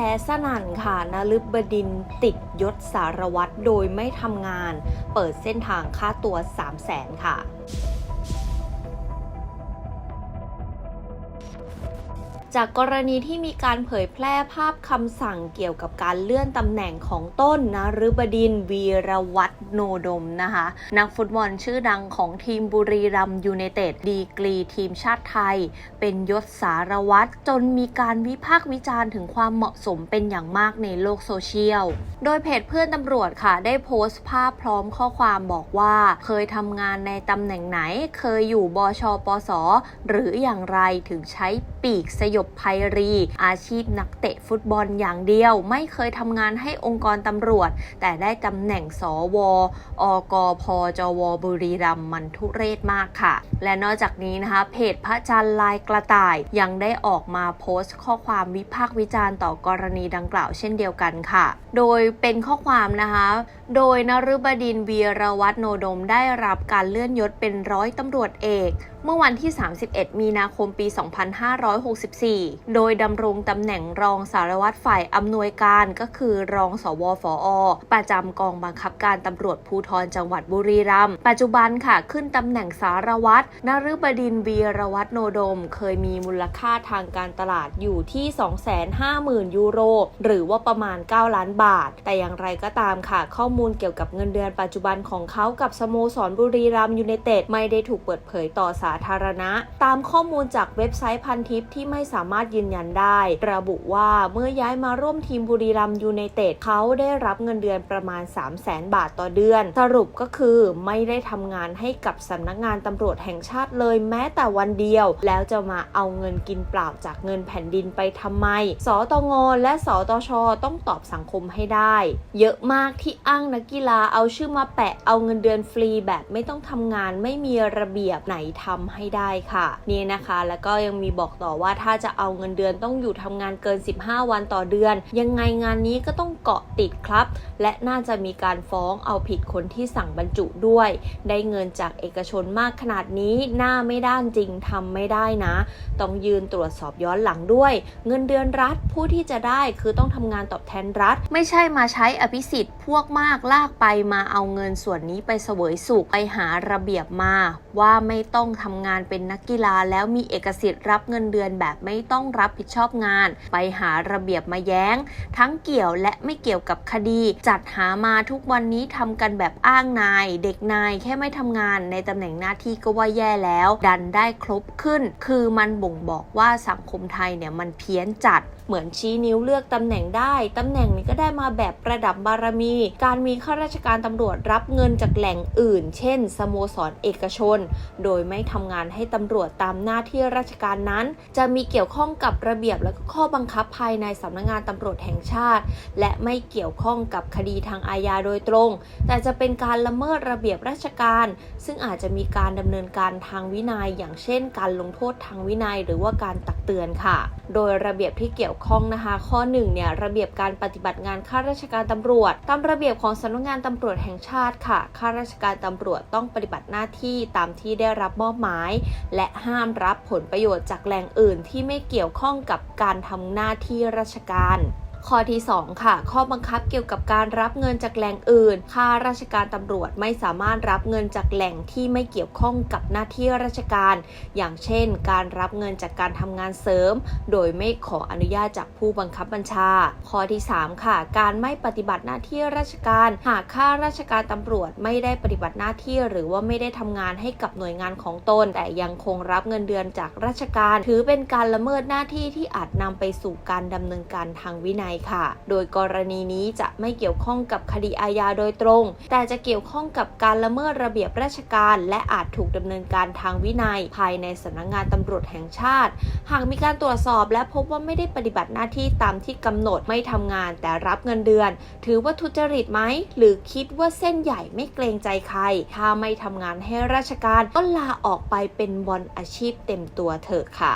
พ้สนั่นค่ะนลึบดินติดยศสารวัตรโดยไม่ทำงาน เปิดเส้นทางค่าตัว 3 0 0แสนค่ะ จากกรณีที่มีการเผยแพร่ภาพคำสั่งเกี่ยวกับการเลื่อนตำแหน่งของต้นนะฤบดินวีรวัฒโนดมนะคะนักฟุตบอลชื่อดังของทีมบุรีรัมย์ยูไนเต็ดดีกรีทีมชาติไทย เป็นยศสารวัตรจนมีการวิพากษ์วิจารณ์ถึงความเหมาะสมเป็นอย่างมากในโลกโซเชียล โดยเพจเพื่อนตำรวจค่ะ ได้โพสต์ภาพพร้อมข้อความบอกว่าเคยทำงานในตำแหน่งไหน เคยอยู่บชปสหรืออย่างไรถึงใช้ปีกสยบภัยรี อาชีพนักเตะฟุตบอลอย่างเดียว ไม่เคยทำงานให้องค์กรตำรวจ แต่ได้ตำแหน่งสวอกพจวบุรีรัมมันทุเรศมากค่ะ และนอกจากนี้นะคะเพจพระจันทร์ลายกระต่ายยังได้ออกมาโพสต์ ข้อความวิพากษ์วิจารณ์ต่อกรณีดังกล่าวเช่นเดียวกันค่ะ โดยเป็นข้อความนะคะ โดยนฤบดินทร์วีรวัฒโนดมได้รับการเลื่อนยศเป็นร้อยตำรวจเอก เมื่อวันที่ 31 มีนาคมปี 2564 โดยดำรงตำแหน่งรองสารวัตรฝ่ายอำนวยการก็คือรองสวฝอประจำกองบังคับการตำรวจภูธรจังหวัดบุรีรัมย์ ปัจจุบันค่ะขึ้นตำแหน่งสารวัตรนฤบดินทร์วีรวัฒโนดม เคยมีมูลค่าทางการตลาดอยู่ที่ 250,000 ยูโร หรือว่าประมาณ 9 ล้านบาท แต่อย่างไรก็ตามค่ะข้อมูลูลเกี่ยวกับเงินเดือนปัจจุบันของเขากับสโมสรบุรีรัมยูไนเต็ดไม่ได้ถูกเปิดเผยต่อสาธารณะ ตามข้อมูลจากเว็บไซต์พันทิปที่ไม่สามารถยืนยันได้ ระบุว่าเมื่อย้ายมาร่วมทีมบุรีรัมย์ยูไนเต็ดเขาได้รับเงินเดือนประมาณ 3 0 0แสนบาทต่อเดือน สรุปก็คือไม่ได้ทำงานให้กับสำนักงานตำรวจแห่งชาติเลยแม้แต่วันเดียว แล้วจะมาเอาเงินกินเปล่าจากเงินแผ่นดินไปทำไม สตงและสตช ต้องตอบสังคมให้ได้ เยอะมากที่อ้างนักกีฬาเอาชื่อมาแปะเอาเงินเดือนฟรีแบบไม่ต้องทำงานไม่มีระเบียบไหนทำให้ได้ค่ะ นี่นะคะ แล้วก็ยังมีบอกต่อว่าถ้าจะเอาเงินเดือนต้องอยู่ทำงานเกิน 15 วันต่อเดือน ยังไงงานนี้ก็ต้องเกาะติดครับ และน่าจะมีการฟ้องเอาผิดคนที่สั่งบรรจุด้วย ได้เงินจากเอกชนมากขนาดนี้หน้าไม่ด้านจริงทำไม่ได้นะ ต้องยืนตรวจสอบย้อนหลังด้วย เงินเดือนรัฐผู้ที่จะได้คือต้องทำงานตอบแทนรัฐ ไม่ใช่มาใช้อภิสิทธิ์พวกมากลากไปมาเอาเงินส่วนนี้ไปเสวยสุขไปหาระเบียบมา ว่าไม่ต้องทำงานเป็นนักกีฬาแล้วมีเอกสิทธิ์รับเงินเดือนแบบไม่ต้องรับผิดชอบงาน ไปหาระเบียบมาแย้ง ทั้งเกี่ยวและไม่เกี่ยวกับคดี จัดหามาทุกวันนี้ทำกันแบบอ้างนาย เด็กนายแค่ไม่ทำงานในตำแหน่งหน้าที่ก็ว่าแย่แล้ว ดันได้ครบขึ้น คือมันบ่งบอกว่าสังคมไทยเนี่ยมันเพี้ยนจัด เหมือนชี้นิ้วเลือกตำแหน่งได้ตำแหน่งนี้ก็ได้มาแบบประดับบารมี การมีข้าราชการตำรวจรับเงินจากแหล่งอื่น เช่น สโมสรเอกชน โดยไม่ทำงานให้ตำรวจตามหน้าที่ราชการนั้น จะมีเกี่ยวข้องกับระเบียบและก็ข้อบังคับภายในสำนักงานตำรวจแห่งชาติ และไม่เกี่ยวข้องกับคดีทางอาญาโดยตรง แต่จะเป็นการละเมิดระเบียบราชการ ซึ่งอาจจะมีการดำเนินการทางวินัย อย่างเช่น การลงโทษทางวินัย หรือว่าการตักเตือนค่ะ โดยระเบียบที่เกี่ยวข้องนะคะ ข้อ1เนี่ยระเบียบการปฏิบัติงานข้าราชการตำรวจตามระเบียบของสำนักงานตำรวจแห่งชาติค่ะ ข้าราชการตำรวจต้องปฏิบัติหน้าที่ตามที่ได้รับมอบหมาย และห้ามรับผลประโยชน์จากแหล่งอื่นที่ไม่เกี่ยวข้องกับการทำหน้าที่ราชการ ข้อที่ 2 ค่ะ ข้อบังคับเกี่ยวกับการรับเงินจากแหล่งอื่น ข้าราชการตำรวจไม่สามารถรับเงินจากแหล่งที่ไม่เกี่ยวข้องกับหน้าที่ราชการ อย่างเช่น การรับเงินจากการทำงานเสริม โดยไม่ขออนุญาตจากผู้บังคับบัญชา ข้อที่ 3 ค่ะ การไม่ปฏิบัติหน้าที่ราชการ หากข้าราชการตำรวจไม่ได้ปฏิบัติหน้าที่ หรือว่าไม่ได้ทำงานให้กับหน่วยงานของตน แต่ยังคงรับเงินเดือนจากราชการ ถือเป็นการละเมิดหน้าที่ที่อาจนำไปสู่การดำเนินการทางวินัยนัยค่ะ โดยกรณีนี้จะไม่เกี่ยวข้องกับคดีอาญาโดยตรง แต่จะเกี่ยวข้องกับการละเมิดระเบียบราชการ และอาจถูกดำเนินการทางวินัย ภายในสำนักงงานตำรวจแห่งชาติ หากมีการตรวจสอบและพบว่าไม่ได้ปฏิบัติหน้าที่ตามที่กำหนดไม่ทำงาน แต่รับเงินเดือน ถือว่าทุจริตไหมหรือคิดว่าเส้นใหญ่ไม่เกรงใจใคร ถ้าไม่ทำงานให้ราชการก็ลาออกไปเป็นบอลอาชีพเต็มตัวเถอะค่ะ